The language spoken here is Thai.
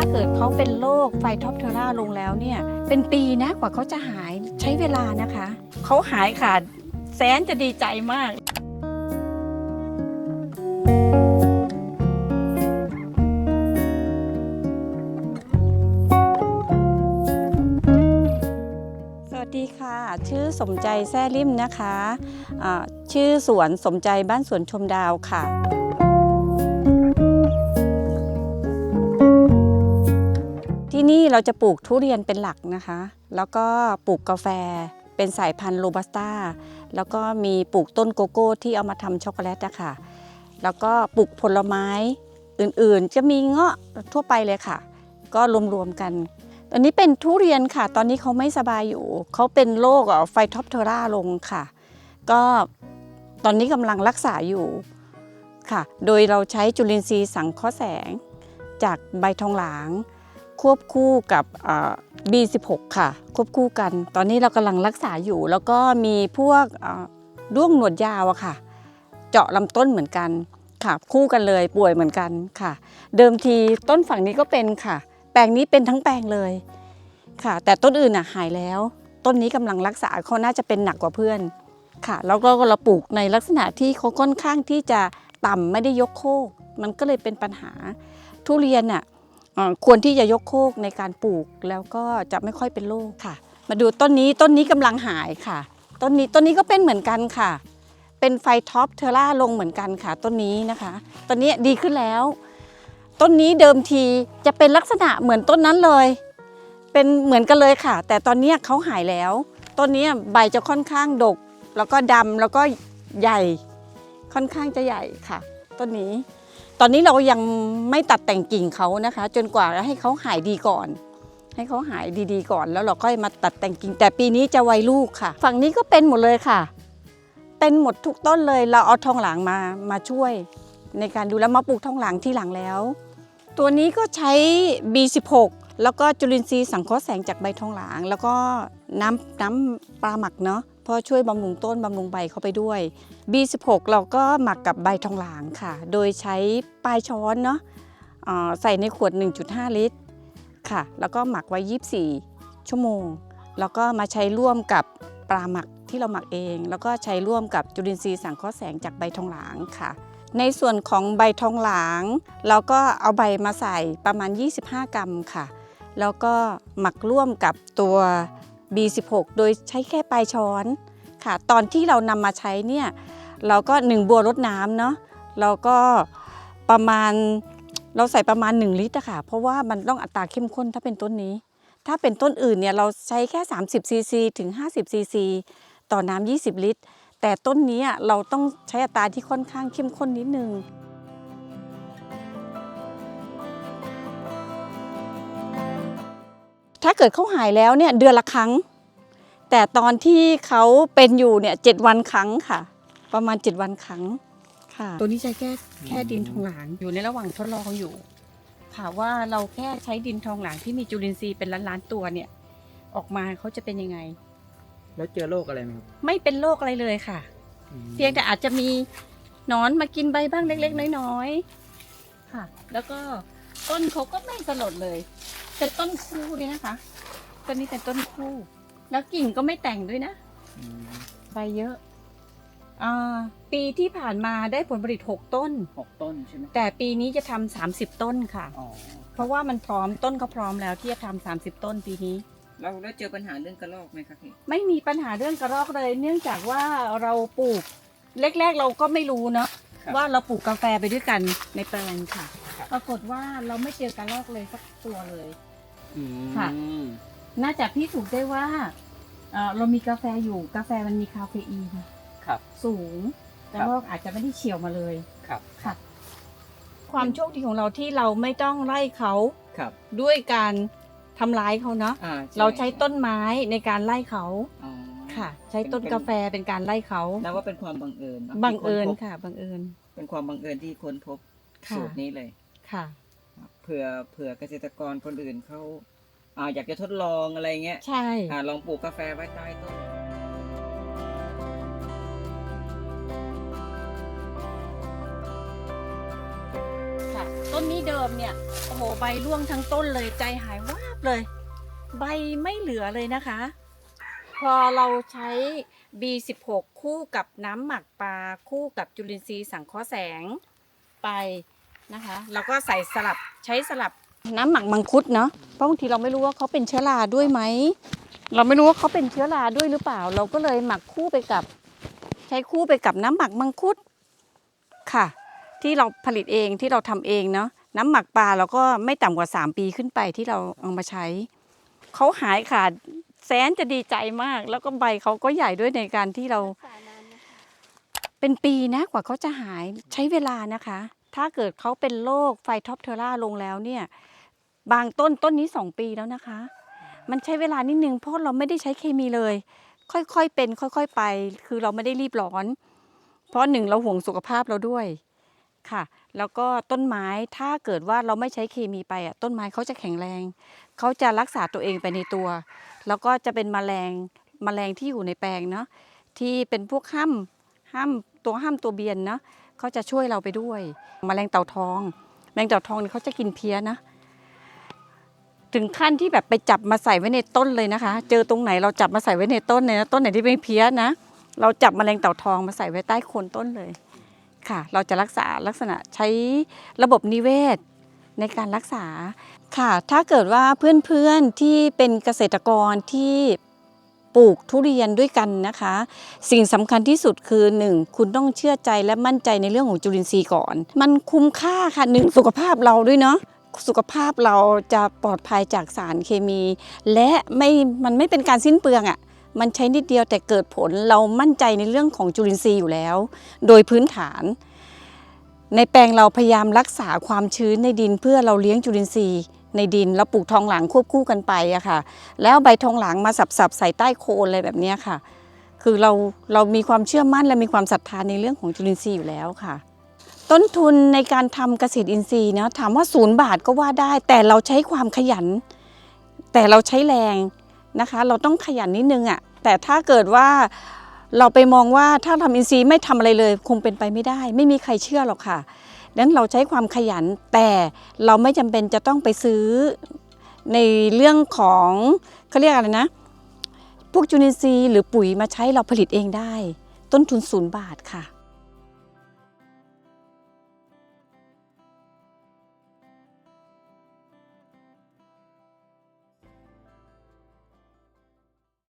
ถ้าเกิดเขาเป็นโรคไฟท็อปเทอร่าลงแล้วเนี่ย เป็นปีนะกว่าเขาจะหายใช้เวลานะคะ เขาหายขาดแสนจะดีใจมากสวัสดีค่ะ ชื่อสมใจแซ่ลิมนะคะอ่าชื่อสวนสมใจบ้านสวนชมดาวค่ะ ที่นี่เราจะปลูกทุเรียนเป็นหลักนะคะ แล้วก็ปลูกกาแฟเป็นสายพันธุ์โรบัสต้า แล้วก็มีปลูกต้นโกโก้ที่เอามาทำช็อกโกแลตนะคะแล้วก็ปลูกผลไม้อื่นๆ จะมีเงาะทั่วไปเลยค่ะ ก็รวมๆกัน ตอนนี้เป็นทุเรียนค่ะ ตอนนี้เขาไม่สบายอยู่ เขาเป็นโรคไฟท็อปเทอร่าลงค่ะ ก็ตอนนี้กำลังรักษาอยู่ค่ะ โดยเราใช้จุลินทรีย์สังเคราะห์แสง จากใบทองหลาง ควบคู่กับ B16 ค่ะ ควบคู่กัน ตอนนี้เรากำลังรักษาอยู่ แล้วก็มีพวกเอ่อด้วงหนวดยาวอะค่ะ เจาะลำต้นเหมือนกันค่ะคู่กันเลยป่วยเหมือนกันค่ะ เดิมทีต้นฝั่งนี้ก็เป็นค่ะ แปลงนี้เป็นทั้งแปลงเลยค่ะ แต่ต้นอื่นน่ะหายแล้ว ต้นนี้กำลังรักษาเขาน่าจะเป็นหนักกว่าเพื่อนค่ะ แล้วก็เราปลูกในลักษณะที่เขาค่อนข้างที่จะต่ำไม่ได้ยกโคก มันก็เลยเป็นปัญหาทุเรียนน่ะเอ่อ ควรที่จะยกโคกในการปลูกแล้วก็จะไม่ค่อยเป็นโรคค่ะ มาดูต้นนี้ต้นนี้กำลังหายค่ะ ต้นนี้ต้นนี้ก็เป็นเหมือนกันค่ะ เป็นไฟท็อปเทอร่าลงเหมือนกันค่ะ ต้นนี้นะคะต้นนี้ดีขึ้นแล้ว ต้นนี้เดิมทีจะเป็นลักษณะเหมือนต้นนั้นเลย เป็นเหมือนกันเลยค่ะ แต่ตอนนี้เขาหายแล้ว ต้นนี้ใบจะค่อนข้างดก แล้วก็ดำแล้วก็ใหญ่ ค่อนข้างจะใหญ่ค่ะ ต้นนี้ ตอนนี้เรายังไม่ตัดแต่งกิ่งเขานะคะ จนกว่าให้เขาหายดีก่อน ให้เขาหายดีๆก่อน แล้วเราค่อยมาตัดแต่งกิ่ง แต่ปีนี้จะไวลูกค่ะ ฝั่งนี้ก็เป็นหมดเลยค่ะ เป็นหมดทุกต้นเลยเราเอาทองหลางมามาช่วย ในการดูแลมาปลูกทองหลางที่หลังแล้ว ตัวนี้ก็ใช้ B16 แล้วก็จุลินทรีย์สังเคราะห์แสงจากใบทองหลาง แล้วก็น้ำน้ำปลาหมักเนาะ ราะช่วยบำรุงต้นบำรุงใบเข้าไปด้วย B16 เราก็หมักกับใบทองหลางค่ะ โดยใช้ปลายช้อนเนาะใส่ในขวด 1.5 ลิตรค่ะ แล้วก็หมักไว้ 24 ชั่วโมง แล้วก็มาใช้ร่วมกับปลาหมักที่เราหมักเอง แล้วก็ใช้ร่วมกับจุลินทรีย์สังเคราะห์แสงจากใบทองหลางค่ะ ในส่วนของใบทองหลาง เราก็เอาใบมาใส่ประมาณ 25 กรัมค่ะ แล้วก็หมักร่วมกับตัว B16 โดยใช้แค่ปลายช้อนค่ะ ตอนที่เรานำมาใช้เนี่ยเราก็หนึ่งบัวรดน้ำเนาะเราก็ประมาณเราใส่ประมาณ 1 ลิตรอะค่ะ เพราะว่ามันต้องอัตราเข้มข้นถ้าเป็นต้นนี้ ถ้าเป็นต้นอื่นเนี่ยเราใช้แค่ 30ซีซีถึง 50ซีซีต่อน้ำ20 ลิตร แต่ต้นนี้เราต้องใช้อัตราที่ค่อนข้างเข้มข้นนิดนึง เกิดเขาหายแล้วเนี่ยเดือนละครั้ง แต่ตอนที่เขาเป็นอยู่เนี่ยเจ็ดวันครั้งค่ะ ประมาณเจ็ดวันครั้งค่ะตัวนี้ใช้แค่แค่ดินทองหลางอยู่ในระหว่างทดลองอยู่ ค่ะว่าเราแค่ใช้ดินทองหลางที่มีจุลินทรีย์เป็นล้านๆตัวเนี่ย ออกมาเขาจะเป็นยังไง แล้วเจอโรคอะไรไหมครับไม่เป็นโรคอะไรเลยค่ะ เพียงแต่อาจจะมีหนอนมากินใบบ้างเล็ก ๆ น้อยๆค่ะ แล้วก็ ต้นเขาก็ไม่สลดเลย เป็นต้นคู่ด้วยนะคะต้นนี้เป็นต้นคู่ แล้วกิ่งก็ไม่แต่งด้วยนะอืมใบเยอะอ่าปีที่ผ่านมาได้ผลผลิต6ต้น หกต้นใช่ไหมแต่ปีนี้จะทำสามสิบต้นค่ะ อ๋อเพราะว่ามันพร้อมต้นเขาพร้อมแล้วที่จะทำสามสิบต้นปีนี้ เราได้เจอปัญหาเรื่องกระรอกไหมครับพี่ไม่มีปัญหาเรื่องกระรอกเลย เนื่องจากว่าเราปลูกแรกๆเราก็ไม่รู้เนาะครับว่าเราปลูกกาแฟไปด้วยกันในแปลงค่ะครับ ปรากฏว่าเราไม่เจอกระรอกเลยสักตัวเลย อืมค่ะ น่าจะพิสูจน์ได้ว่าเอ่อเรามีกาแฟอยู่กาแฟมันมีคาเฟอีนครับ สูงกครัระบรอกอาจจะไม่ได้เฉียวมาเลย ครับค่ะความโชคดีของเราที่เราไม่ต้องไล่เขาครับด้วยการทำร้ายเขาเนาะอ่าเราใช้ต้นไม้ในการไล่เขาอ๋อค่ะ ใช้ต้นกาแฟเป็นการไล่เขาแล้วว่าเป็นความบังเอิญนะบังเอิญที่นพบค่ะบังเอิญ เป็นความบังเอิญที่ค้นพบค่ะ สูตรนี้เลย ค่ะครับเผื่อเผื่อเกษตรกรคนอื่นเขาอ่าอยากจะทดลองอะไรเงี้ยใช่อ่าลองปลูกกาแฟไว้ใต้ต้นค่ะต้นนี้เดิดิมเนี่ยโอ้โหใบร่วงทั้งต้นเลยใจหายวาบเลย ใบไม่เหลือเลยนะคะ พอเราใช้ B16 คู่กับน้ำหมักปลาคู่กับจุลินทรีย์สังเคราะห์แสงไป นะคะแล้วก็ใส่สลับใช้สลับน้ำหมักมังคุดเนาะเพราะบางทีเราไม่รู้ว่าเขาเป็นเชื้อราด้วยไหมเราไม่รู้ว่าเขาเป็นเชื้อราด้วยหรือเปล่า เราก็เลยหมักคู่ไปกับ ใช้คู่ไปกับน้ำหมักมังคุดค่ะ ที่เราผลิตเองที่เราทำเองเนาะน้ำหมักปลาเราก็ไม่ต่ำกว่า 3 ปีขึ้นไปที่เราเอามาใช้เขาหายขาดแสนจะดีใจมาก แล้วก็ใบเขาก็ใหญ่ด้วยในการที่เรา เป็นปีนะกว่าเขาจะหายใช้เวลานะคะ ถ้าเกิดเขาเป็นโรคไฟท็อปเทอร่าลงแล้วเนี่ย บางต้นต้นนี้ 2 ปีแล้วนะคะ มันใช้เวลานิดนึงเพราะเราไม่ได้ใช้เคมีเลย ค่อยๆเป็น ค่อยๆไป คือเราไม่ได้รีบร้อน เพราะหนึ่งเราห่วงสุขภาพเราด้วยค่ะ แล้วก็ต้นไม้ถ้าเกิดว่าเราไม่ใช้เคมีไปอะต้นไม้เขาจะแข็งแรง เขาจะรักษาตัวเองไปในตัว แล้วก็จะเป็นแมลงแมลงที่อยู่ในแปลงเนาะที่เป็นพวกห้ามห้ามตัวห้ามตัวเบียนเนาะ เขาจะช่วยเราไปด้วยแมลงเต่าทองแมลงเต่าทองเนี่เขาจะกินเพี้ยนะ ถึงขั้นที่แบบไปจับมาใส่ไว้ในต้นเลยนะคะ เจอตรงไหนเราจับมาใส่ไว้ในต้นเลยนะต้นไหนที่ไม่เพี้ยนะ เราจับแมลงเต่าทองมาใส่ไว้ใต้โคนต้นเลยค่ะ เราจะรักษาลักษณะใช้ระบบนิเวศในการรักษาค่ะ ถ้าเกิดว่าเพื่อนๆที่เป็นเกษตรกรที่ ปลูกทุเรียนด้วยกันนะคะ สิ่งสำคัญที่สุดคือ 1. คุณต้องเชื่อใจและมั่นใจในเรื่องของจุลินทรีย์ก่อน มันคุ้มค่าค่ะหนึ่งสุขภาพเราด้วยเนาะสุขภาพเราจะปลอดภัยจากสารเคมี และไม่มันไม่เป็นการสิ้นเปลืองอะ่ะมันใช้นิดเดียวแต่เกิดผลเรามั่นใจในเรื่องของจุลินทรีย์อยู่แล้ว โดยพื้นฐาน ในแปลงเราพยายามรักษาความชื้นในดินเพื่อเราเลี้ยงจุลินทรีย์ ในดิน แล้วปลูกทองหลางควบคู่กันไปอะค่ะ แล้วใบทองหลางมาสับๆใส่ใต้โคนอะไรแบบนี้ค่ะ คือเราเรามีความเชื่อมั่นและมีความศรัทธาในเรื่องของจุลินทรีย์อยู่แล้วค่ะ ต้นทุนในการทำเกษตรอินทรีย์เนาะถามว่าศูนย์บาทก็ว่าได้ แต่เราใช้ความขยัน แต่เราใช้แรงนะคะ เราต้องขยันนิดนึงอะ่ะแต่ถ้าเกิดว่าเราไปมองว่าถ้าทำอินทรีย์ไม่ทำอะไรเลย คงเป็นไปไม่ได้ ไม่มีใครเชื่อหรอกค่ะ ดังนั้นเราใช้ความขยันแต่เราไม่จำเป็นจะต้องไปซื้อในเรื่องของเขาเรียกอะไรนะ พวกจุลินทรีย์หรือปุ๋ยมาใช้เราผลิตเองได้ ต้นทุนศูนย์บาทค่ะ